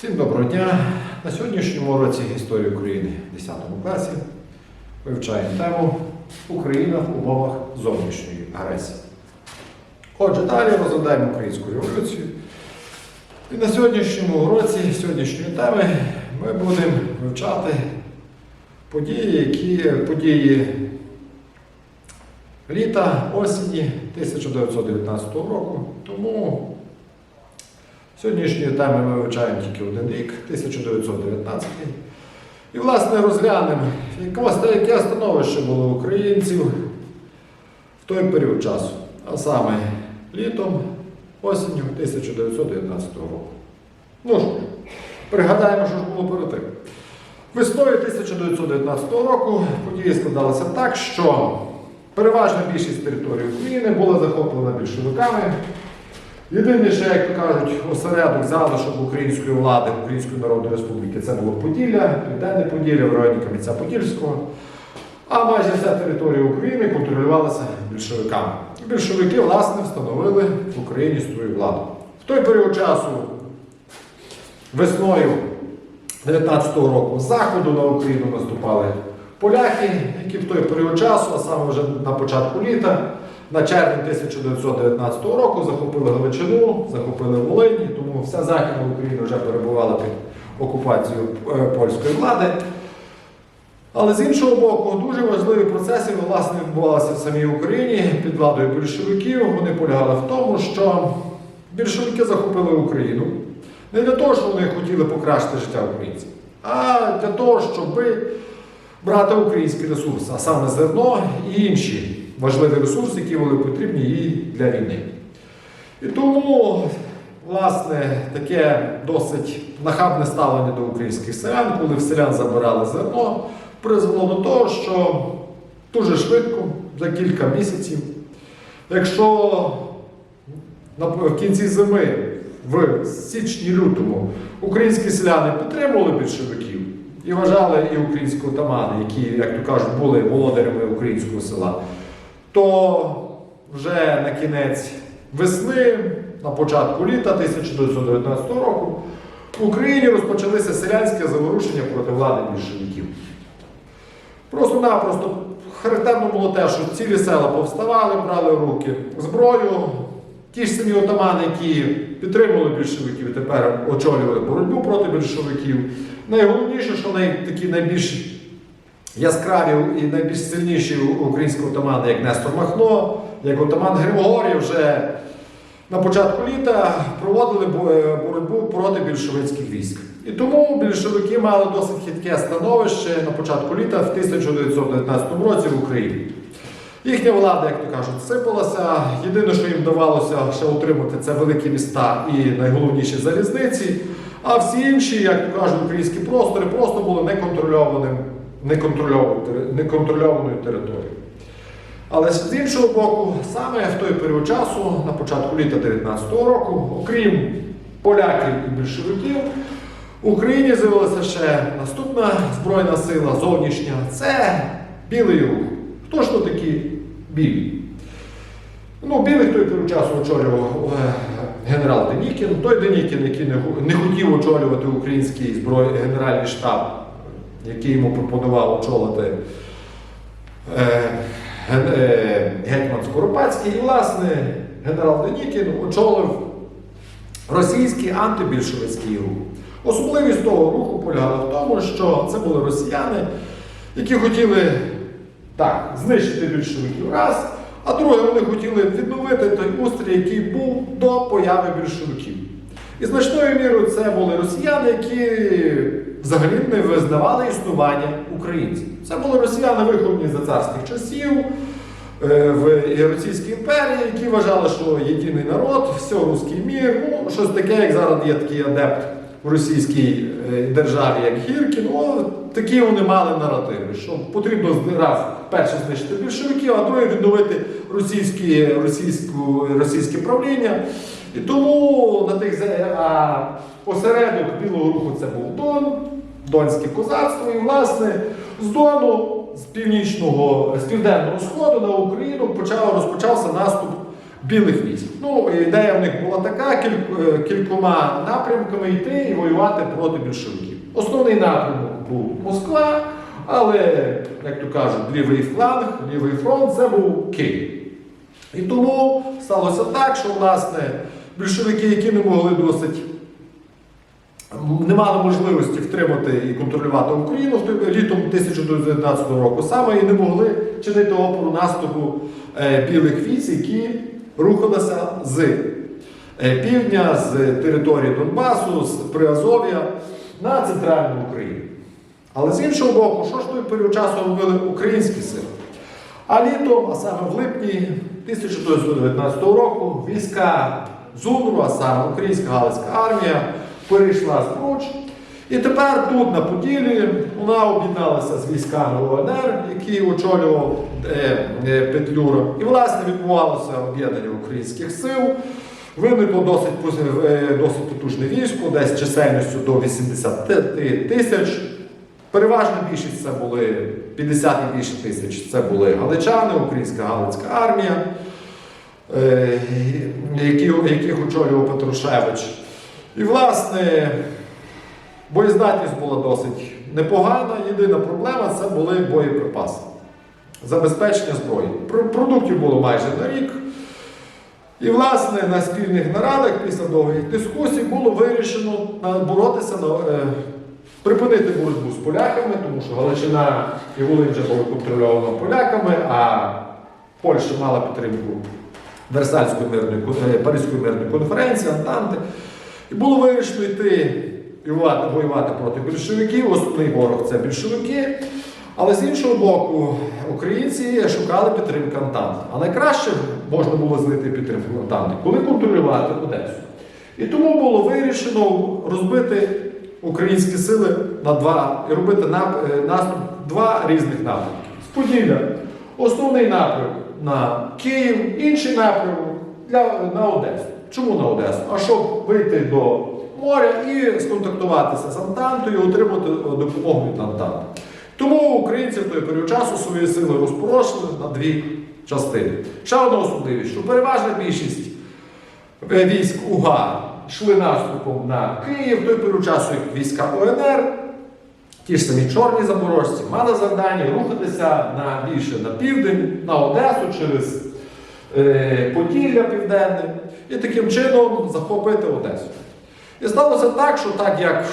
Всім доброго дня! На сьогоднішньому уроці історії України в 10 класі вивчаємо тему Україна в умовах зовнішньої агресії. Отже, далі розглядаємо українську революцію. І на сьогоднішньому уроці сьогоднішньої теми ми будемо вивчати події, які події літа, осені 1919 року. Тому Сьогоднішньої теми ми вивчаємо тільки один рік, 1919. І, власне, розглянемо, яке- становище було українців в той період часу, а саме літом, осінню 1919 року. Ну ж, пригадаємо, що ж було перед тим. Весною 1919 року події складалися так, що переважна більшість території України була захоплена більшовиками. Єдине, що, як то кажуть, осередок залишок української влади, Української Народної Республіки, це було Поділля, Південне Поділля в районі Кам'янця Подільського. А майже вся територія України контролювалася більшовиками. Більшовики, власне, встановили в Україні свою владу. В той період часу, весною 19-го року, з заходу на Україну наступали поляки, які в той період часу, а саме вже на початку літа, на червень 1919 року захопили Галичину, захопили Волинь, тому вся Західна Україна вже перебувала під окупацією е, польської влади. Але з іншого боку, дуже важливі процеси власне відбувалися в самій Україні під владою більшовиків. Вони полягали в тому, що більшовики захопили Україну не для того, що вони хотіли покращити життя українців, а для того, щоб брати українські ресурси, а саме зерно і інші важливі ресурси, які були потрібні їй для війни. І тому, власне, таке досить нахабне ставлення до українських селян, коли в селян забирали зерно, призвело до того, що дуже швидко, за кілька місяців, якщо в кінці зими, в січні-лютому, українські селяни підтримували більшовиків і вважали і українські отамани, які, як то кажуть, були володарями українського села, то вже на кінець весни, на початку літа 1919 року, в Україні розпочалися селянське заворушення проти влади більшовиків. Просто-напросто характерно було те, що цілі села повставали, брали руки зброю. Ті ж самі отамани, які підтримували більшовиків і тепер очолювали боротьбу проти більшовиків. Найголовніше, що най, такі найбільш яскраві і найбільш сильніші українські отамани, як Нестор Махно, як отаман Григорій, вже на початку літа проводили е, боротьбу проти більшовицьких військ. І тому більшовики мали досить хитке становище на початку літа в 1919 році в Україні. Їхня влада, як то кажуть, сипалася. Єдине, що їм вдавалося ще утримати, це великі міста і найголовніші залізниці. А всі інші, як то кажуть, українські простори просто були неконтрольованим, неконтрольованою, тери- територією. Але з іншого боку, саме в той період часу, на початку літа 19-го року, окрім поляків і більшовиків, в Україні з'явилася ще наступна збройна сила зовнішня це білий рух. Хто ж то такі білі? Ну, в той період часу очолював е, генерал Денікін. Той Денікін, який не хотів очолювати український зброй, генеральний штаб, який йому пропонував очолити е, е, гетьман Скоропадський. І, власне, генерал Денікін очолив російський антибільшовицький рух. Особливість того руху полягала в тому, що це були росіяни, які хотіли так, знищити більшовиків раз, а друге, вони хотіли відновити той устрій, який був до появи більшовиків. І значною мірою це були росіяни, які взагалі не визнавали існування українців. Це були росіяни, виховані за царських часів е, в Російській імперії, які вважали, що єдиний народ, все русський мір, ну, щось таке, як зараз є такий адепт в російській е, державі, як Гіркін. Ну, такі вони мали наративи, що потрібно раз перше знищити більшовиків, а друге відновити російські, російську, російське правління. І тому на тих а, осередок білого руху це був Дон, Донське козацтво, і власне з Дону, з північного, з південного сходу на Україну почав, розпочався наступ білих військ. Ну, ідея в них була така: кіль- е, кількома напрямками йти і воювати проти більшовиків. Основний напрямок був Москва, але, як то кажуть, лівий фланг, лівий фронт це був Київ. І тому сталося так, що власне більшовики, які не могли досить, не мали можливості втримати і контролювати Україну літом 1919 року саме і не могли чинити опору наступу е, білих військ, які рухалися з е, півдня, з території Донбасу, з Приазов'я на центральну Україну. Але з іншого боку, що ж той період часу робили українські сили? А літом, а саме в липні 1919 року, війська ЗУНРу, а саме Українська Галицька армія, перейшла Бруч. І тепер тут, на Поділі, вона об'єдналася з військами ОНР, які очолював е, е, Петлюра. І, власне, відбувалося об'єднання українських сил. Виникло досить, е, досить потужне військо, десь чисельністю до 80 тисяч. Переважна більшість це були 50 і більше тисяч. Це були галичани, українська галицька армія, яких очолював Петрушевич. І, власне, боєздатність була досить непогана. Єдина проблема це були боєприпаси, забезпечення зброї. Продуктів було майже на рік. І, власне, на спільних нарадах після довгих дискусій було вирішено боротися е, Припинити боротьбу з поляками, тому що Галичина і Волинь вже були контрольовані поляками, а Польща мала підтримку Версальської мирної е, Паризької мирної конференції, Антанти. І було вирішено йти і воювати, проти більшовиків. Основний ворог це більшовики. Але з іншого боку, українці шукали підтримки Антанти. А найкраще можна було знайти підтримку Антанти, коли контролювати Одесу. І тому було вирішено розбити українські сили на два і робити е, наступ два різних напрямки. З Поділля основний напрямок на Київ, інший напрямок для, на Одесу. Чому на Одесу? А щоб вийти до моря і сконтактуватися з Антантою, отримати е, допомогу від Антанти. Тому українці в той період часу свої сили розпорошили на дві частини. Ще одна особливість, що переважна більшість е, військ УГА йшли наступом на Київ, в той період часу як війська ОНР, ті ж самі чорні запорожці, мали завдання рухатися на більше на південь, на Одесу через е, Поділля Південне і таким чином захопити Одесу. І сталося так, що так як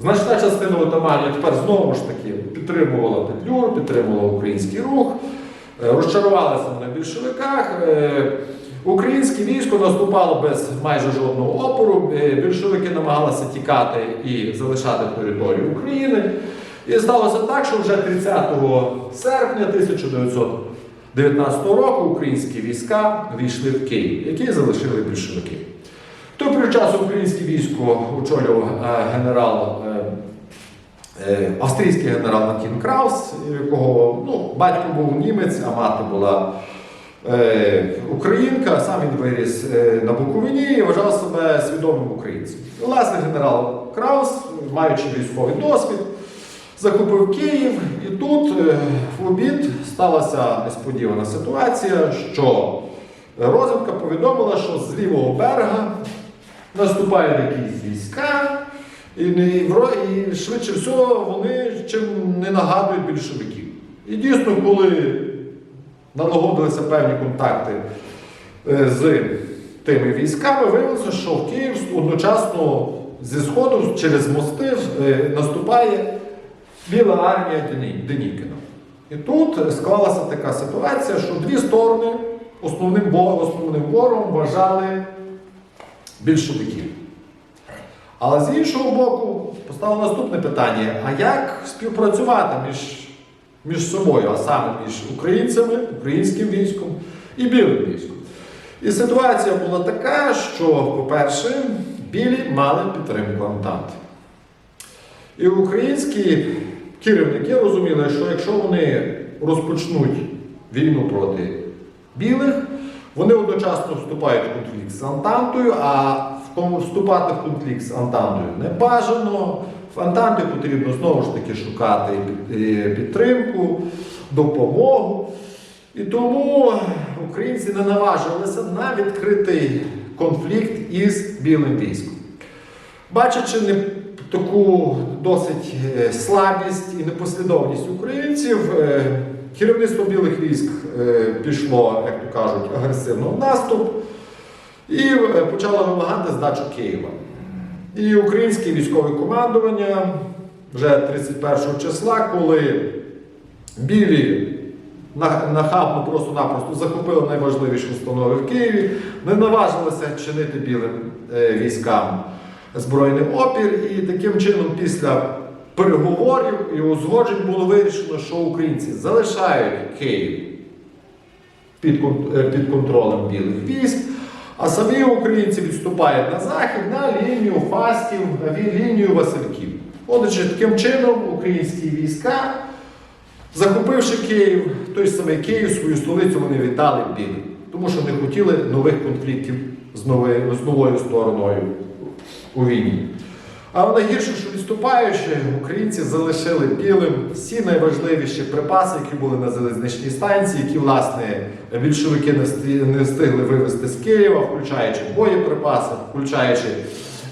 значна частина отаманів тепер знову ж таки підтримувала Петлюру, підтримувала український рух, е, розчарувалися вони більшовиках. е, Українське військо наступало без майже жодного опору. е, Більшовики намагалися тікати і залишати територію України. І сталося так, що вже 30 серпня 1919 року українські війська війшли в Київ, які залишили більшовики. В той часу українське військо очолював е, генерал, е, е, австрійський генерал Натін Краус, якого ну, батько був німець, а мати була українка, сам він виріс на Буковині і вважав себе свідомим українцем. Власне, генерал Краус, маючи військовий досвід, захопив Київ, і тут е, в обід сталася несподівана ситуація, що розвідка повідомила, що з лівого берега наступають якісь війська, і, і, і швидше всього вони чим не нагадують більшовиків. І дійсно, коли налагодилися певні контакти е, з тими військами, виявилося, що в Київ одночасно зі сходу через мости е, наступає Біла армія Дені- Денікіна. І тут склалася така ситуація, що дві сторони основним, основним ворогом вважали більшовиків. Але з іншого боку, постало наступне питання: а як співпрацювати між, між собою, а саме між українцями, українським військом і білим військом? І ситуація була така, що, по-перше, білі мали підтримку Антанти. І українські керівники розуміли, що якщо вони розпочнуть війну проти білих, вони одночасно вступають в конфлікт з Антантою, а вступати в конфлікт з Антантою не бажано. В Антанти потрібно знову ж таки шукати е, підтримку, допомогу. І тому українці не наважилися на відкритий конфлікт із білим військом. Бачачи не таку досить е, слабість і непослідовність українців, е, керівництво білих військ е, пішло, як то кажуть, агресивно в наступ і почало вимагати здачу Києва. І українське військове командування вже 31 числа, коли білі нахабно просто-напросто захопили найважливіші установи в Києві, не наважилися чинити білим військам збройний опір, і таким чином, після переговорів і узгоджень було вирішено, що українці залишають Київ під, е, під контролем білих військ, а самі українці відступають на захід на лінію Фастів, на лінію Васильків. Отже, таким чином українські війська, захопивши Київ, той самий Київ, свою столицю вони віддали білим, тому що не хотіли нових конфліктів з новою, з новою стороною у війні. А найгірше, що відступаючи, українці залишили білим всі найважливіші припаси, які були на залізничній станції, які, власне, більшовики не встигли вивезти з Києва, включаючи боєприпаси, включаючи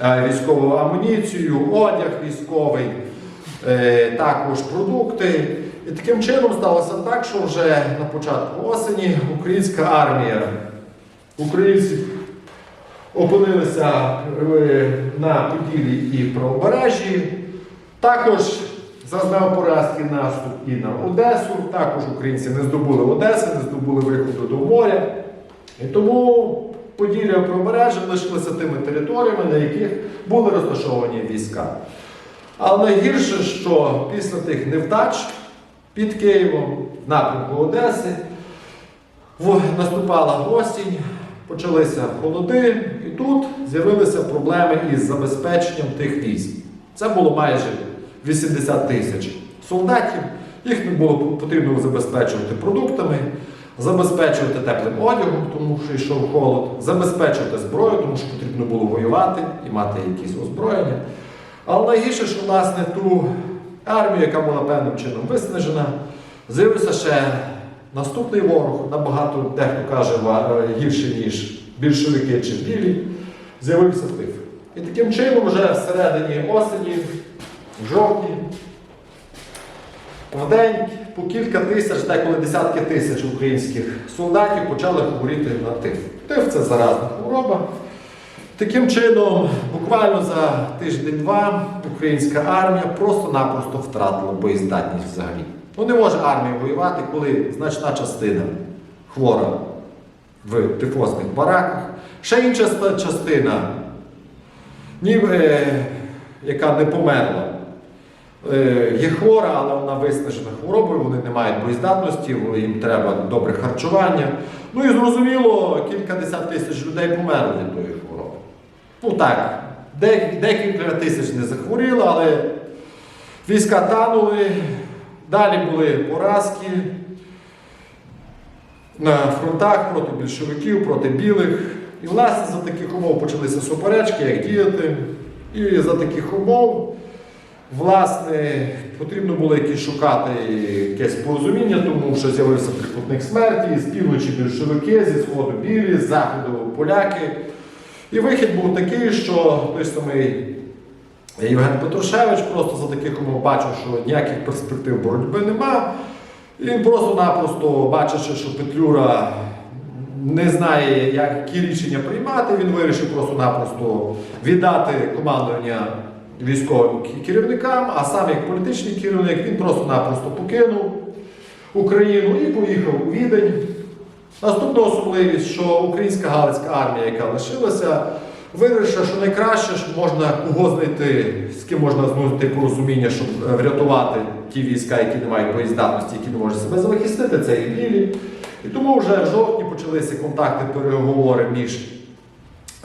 е, військову амуніцію, одяг військовий, е, також продукти. І таким чином сталося так, що вже на початку осені українська армія, українці опинилися на Поділлі і Правобережжі. Також зазнав поразки наступ і на Одесу. Також українці не здобули Одеси, не здобули виходу до моря. І тому Поділля Правобережжя лишилися тими територіями, на яких були розташовані війська. Але найгірше, що після тих невдач під Києвом, в напрямку Одеси, наступала осінь, почалися холоди, тут з'явилися проблеми із забезпеченням тих військ. Це було майже 80 тисяч солдатів. Їх не було потрібно забезпечувати продуктами, забезпечувати теплим одягом, тому що йшов холод, забезпечувати зброю, тому що потрібно було воювати і мати якісь озброєння. Але найгірше, що власне ту армію, яка була певним чином виснажена, з'явився ще наступний ворог, набагато, дехто каже, гірше, ніж більшовики чи білі, з'явився тиф. І таким чином, вже всередині осені, в жовтні, в день по кілька тисяч, деколи десятки тисяч українських солдатів почали хворіти на тиф. Тиф це заразна хвороба. Таким чином, буквально за тиждень-два українська армія просто-напросто втратила боєздатність взагалі. Ну не може армія воювати, коли значна частина хвора в тифозних бараках. Ще інша частина, е, яка не померла, е, є хвора, але вона виснажена хворобою, вони не мають боєздатності, їм треба добре харчування. Ну і зрозуміло, кількадесят тисяч людей померли від тої хвороби. Ну так, декілька тисяч не захворіли, але війська танули, далі були поразки на фронтах проти більшовиків, проти білих. І власне за таких умов почалися суперечки, як діяти. І за таких умов, власне, потрібно було якісь шукати якесь порозуміння, тому що з'явився трикутник смерті, з півночі більшовики, зі сходу білі, з заходу поляки. І вихід був такий, що той самий Євген Петрушевич просто за таких умов бачив, що ніяких перспектив боротьби нема. І просто-напросто, бачачи, що Петлюра не знає, які рішення приймати, він вирішив просто-напросто віддати командування військовим керівникам, а сам як політичний керівник він просто-напросто покинув Україну і поїхав у Відень. Наступна особливість, що українська галицька армія, яка лишилася, вирішила, що найкраще що можна кого знайти, з ким можна знайти порозуміння, щоб е, врятувати ті війська, які не мають боєздатності, які не можуть себе захистити, це і білі. І тому вже в жовтні почалися контакти, переговори між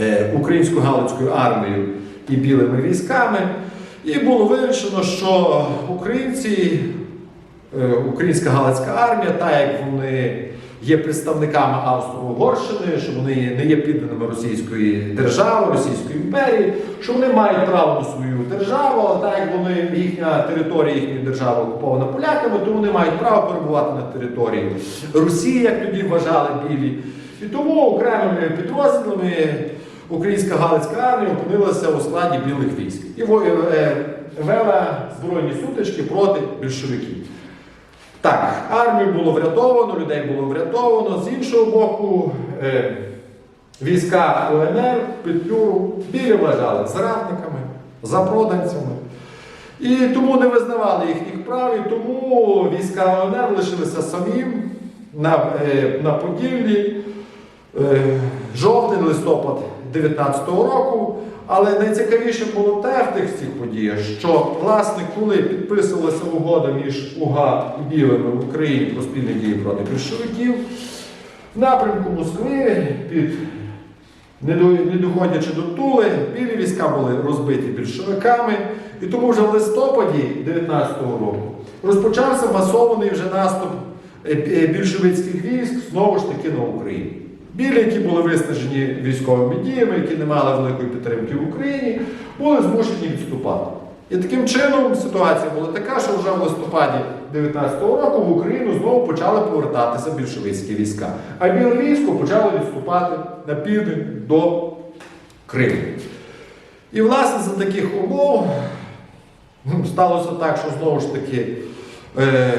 е, українською галицькою армією і білими військами. І було вирішено, що українці, українська галицька армія, та як вони є представниками Австро-Угорщини, що вони не є підданими Російської держави, Російської імперії, що вони мають право на свою державу, але так як вони їхня територія їхньої держави окупована поляками, то вони мають право перебувати на території Росії, як тоді вважали білі. І тому окремими підрозділами українська Галицька армія опинилася у складі білих військ і е, вела збройні сутички проти більшовиків. Так, армію було врятовано, людей було врятовано. З іншого боку, е, війська УНР Петлюру білі вважали зрадниками, запроданцями. І тому не визнавали їхніх прав, і тому війська УНР лишилися самим на, е, на Поділлі. Е, жовтень, листопад 19-го року. Але найцікавіше було те в тих всіх подіях, що власне, коли підписувалася угода між УГА і білими в Україні про спільні дії проти більшовиків, в напрямку Москви під не до- не доходячи до Тули, білі війська були розбиті більшовиками, і тому вже в листопаді 19-го року розпочався масований вже наступ е, більшовицьких військ знову ж таки на Україну. Білі, які були виснажені військовими діями, які не мали великої підтримки в Україні, були змушені відступати. І таким чином ситуація була така, що вже в листопаді 19-го року в Україну знову почали повертатися більшовицькі війська. А біле військо почало відступати на південь до Криму. І, власне, за таких умов ну, сталося так, що знову ж таки е,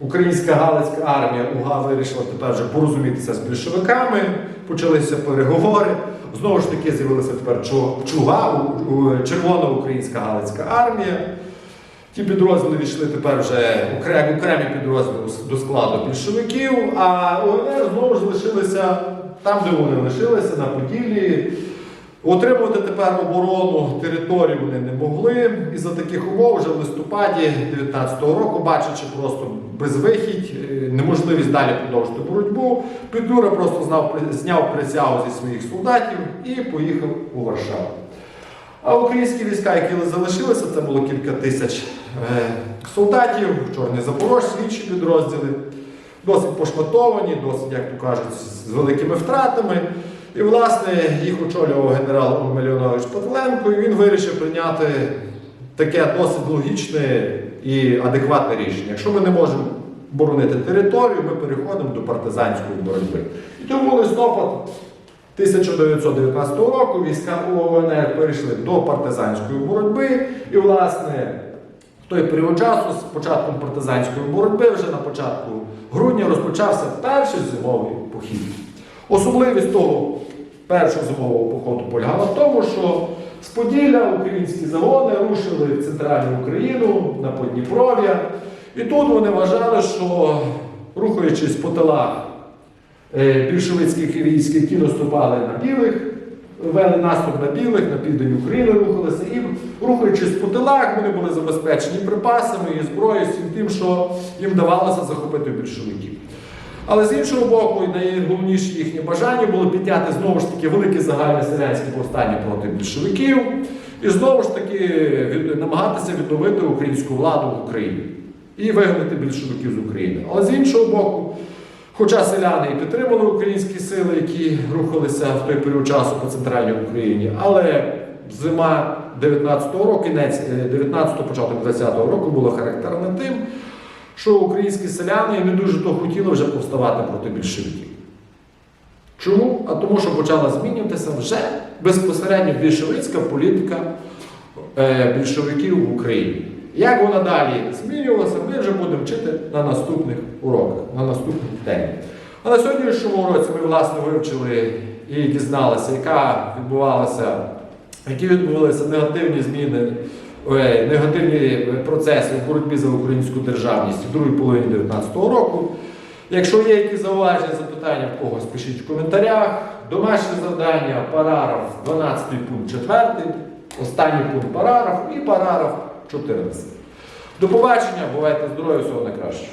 українська Галицька армія УГА вирішила тепер вже порозумітися з більшовиками, почалися переговори. Знову ж таки з'явилася тепер Чу- чуга, червона українська Галицька армія. Ті підрозділи війшли тепер вже окремі, окремі підрозділи до складу більшовиків, а УНР знову ж лишилися там, де вони лишилися, на Поділлі. Отримувати тепер оборону території вони не могли. І за таких умов вже в листопаді 19-го року, бачачи просто безвихідь, е, неможливість далі продовжити боротьбу, Петлюра просто знав, зняв присягу зі своїх солдатів і поїхав у Варшаву. А українські війська, які залишилися, це було кілька тисяч е, солдатів, чорні запорожці, інші підрозділи, досить пошматовані, досить, як то кажуть, з великими втратами. І, власне, їх очолював генерал Мельонович Павленко, і він вирішив прийняти таке досить логічне і адекватне рішення. Якщо ми не можемо боронити територію, ми переходимо до партизанської боротьби. І тому листопад 1919 року війська УНР перейшли до партизанської боротьби. І, власне, в той період часу, з початком партизанської боротьби, вже на початку грудня розпочався перший зимовий похід. Особливість того першого зимового походу полягала в тому, що з Поділля українські загони рушили в центральну Україну на Подніпров'я. І тут вони вважали, що рухаючись по тилах е, більшовицьких військ, які наступали на білих, вели наступ на білих, на південь України рухалися, і рухаючись по тилах, вони були забезпечені припасами і зброєю, всім тим, що їм давалося захопити більшовиків. Але з іншого боку, найголовніше їхнє бажання було підняти знову ж таки велике загальне селянське повстання проти більшовиків і знову ж таки намагатися відновити українську владу в Україні і вигнати більшовиків з України. Але з іншого боку, хоча селяни і підтримали українські сили, які рухалися в той період часу по центральній Україні, але зима 19-го року, кінець 19-го, початок 20-го року було характерна тим, що українські селяни не дуже то хотіли вже повставати проти більшовиків. Чому? А тому, що почала змінюватися вже безпосередньо більшовицька політика е, більшовиків в Україні. Як вона далі змінювалася, ми вже будемо вчити на наступних уроках, на наступній темі. А на сьогоднішньому уроці ми власне вивчили і дізналися, яка відбувалася, які відбувалися негативні зміни, негативні процеси в боротьбі за українську державність в другій половині 19-го року. Якщо є якісь зауваження, запитання в когось, пишіть в коментарях. Домашнє завдання, параграф 12 пункт 4, останній пункт параграф і параграф 14. До побачення, бувайте здорові, всього найкращого.